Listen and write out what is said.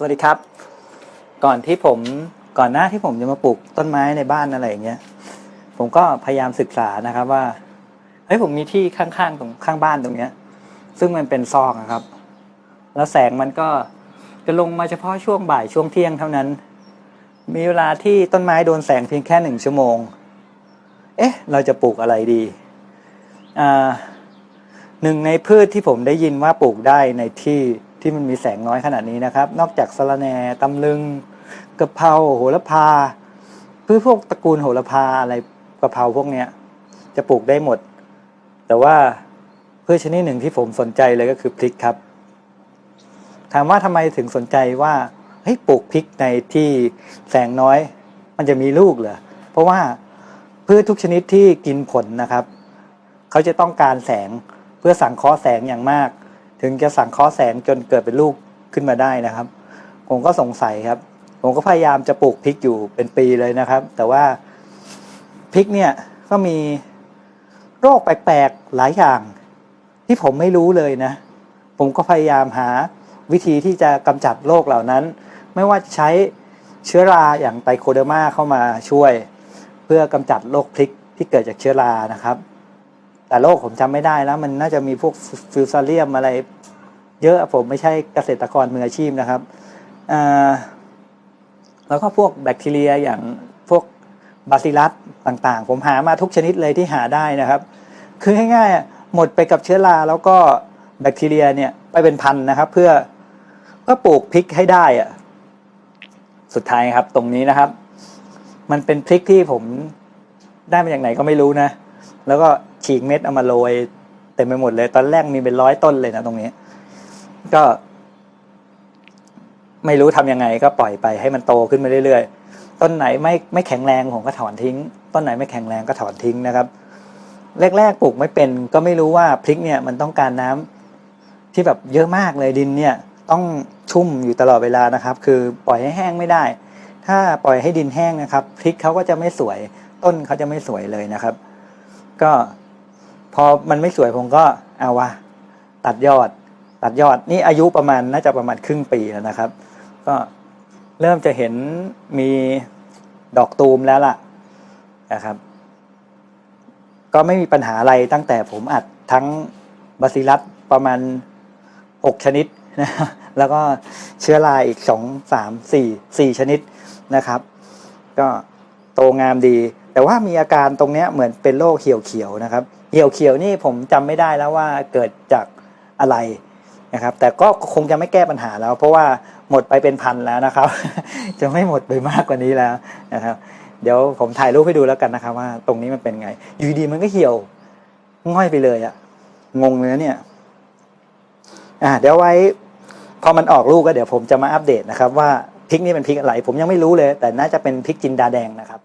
สวัสดีครับ ก่อนที่ผมก่อนหน้าที่ผมจะมาปลูกต้นไม้ในบ้านอะไรอย่างเงี้ย ผมก็พยายามศึกษานะครับว่าเฮ้ยผมมีที่ข้างๆตรงข้างบ้านตรงเนี้ย ซึ่งมันเป็นซอกครับ แล้วแสงมันก็จะลงมาเฉพาะช่วงบ่ายช่วงเที่ยงเท่านั้น มีเวลาที่ต้นไม้โดนแสงเพียงแค่หนึ่งชั่วโมง เอ๊ะ เราจะปลูกอะไรดีอ่าหนึ่งในพืชที่ผมได้ยินว่าปลูกได้ในที่ ที่มันมีแสงน้อยขนาดนี้นะครับ นอกจากสะระแหน่ตำลึงกะเพราโหระพาพืชพวกตระกูลโหระพาอะไรกะเพราพวกเนี้ยจะปลูกได้หมด แต่ว่าพืชชนิดหนึ่งที่ผมสนใจเลยก็คือพริกครับ ถามว่าทำไมถึงสนใจว่าเฮ้ยปลูกพริกในที่แสงน้อย มันจะมีลูกเหรอเพราะว่าพืชทุกชนิดที่กินผลนะครับ เขาจะต้องการแสงเพื่อสังเคราะห์แสงอย่างมาก ถึงจะสังเคราะห์แสงจนเกิดเป็นลูกขึ้นมาได้นะครับ ผมก็สงสัยครับ ผมก็พยายามจะปลูกพริกอยู่เป็นปีเลยนะครับ แต่ว่าพริกเนี่ยก็มีโรคแปลกๆหลายอย่าง ที่ผมไม่รู้เลยนะ ผมก็พยายามหาวิธีที่จะกำจัดโรคเหล่านั้น ไม่ว่าจะใช้เชื้อราอย่างไตโคเดอร์มาเข้ามาช่วย เพื่อกำจัดโรคพริกที่เกิดจากเชื้อรานะครับ แต่โรคผมจำไม่ได้แล้ว มันน่าจะมีพวกฟิวซาเลียมอะไร เยอะผมไม่ใช่เกษตรกรมืออาชีพนะครับแล้วก็พวกแบคทีเรียอย่างพวกบาซิลัสต่างๆ ผมหามาทุกชนิดเลยที่หาได้นะครับ คือง่ายๆหมดไปกับเชื้อราแล้วก็แบคทีเรียเนี่ยไปเป็นพันนะครับ เพื่อเพื่อปลูกพริกให้ได้อะสุดท้ายครับตรงนี้นะครับ มันเป็นพริกที่ผมได้มาจากไหนก็ไม่รู้นะ แล้วก็ฉีกเม็ดเอามาโรยเต็มไปหมดเลย ตอนแรกมีเป็นร้อยต้นเลยนะตรงนี้ ก็ ไม่รู้ทำยังไงก็ปล่อยไปให้มันโตขึ้นมาเรื่อยๆ ต้นไหนไม่ไม่แข็งแรงผมก็ถอนทิ้ง ต้นไหนไม่แข็งแรงก็ถอนทิ้งนะครับ แรกๆปลูกไม่เป็น ก็ไม่รู้ว่าพริกเนี่ยมันต้องการน้ำที่แบบเยอะมากเลยดินเนี่ย ต้องชุ่มอยู่ตลอดเวลานะครับ คือปล่อยให้แห้งไม่ได้ ถ้าปล่อยให้ดินแห้งนะครับ พริกเขาก็จะไม่สวย ต้นเขาจะไม่สวยเลยนะครับ ก็พอมันไม่สวยผมก็เอาวะตัดยอด ตัดยอดนี่อายุประมาณน่าจะประมาณครึ่งปีแล้วนะครับ ก็เริ่มจะเห็นมีดอกตูมแล้วล่ะนะครับ ก็ไม่มีปัญหาอะไรตั้งแต่ผมอัดทั้งบาซิลัสประมาณหกชนิดนะแล้วก็เชื้อราอีกสองสามสี่สี่ชนิดนะครับ ก็โตงามดี แต่ว่ามีอาการตรงเนี้ยเหมือนเป็นโรคเหี่ยวเขียวนะครับ เหี่ยวเขียวนี่ผมจำไม่ได้แล้วว่าเกิดจากอะไร นะครับแต่ก็คงจะไม่แก้ปัญหาแล้ว เพราะว่าหมดไปเป็นพันแล้วนะครับ จะไม่หมดไปมากกว่านี้แล้วนะครับ เดี๋ยวผมถ่ายรูปให้ดูแล้วกันนะครับ ว่าตรงนี้มันเป็นไง อยู่ดีมันก็เหี่ยวง่อยไปเลยอะงงเลยนะเนี่ยอ่าเดี๋ยวไว้พอมันออกลูกก็เดี๋ยวผมจะมาอัปเดตนะครับ ว่าพริกนี่เป็นพริกอะไร ผมยังไม่รู้เลย แต่น่าจะเป็นพริกจินดาแดงนะครับ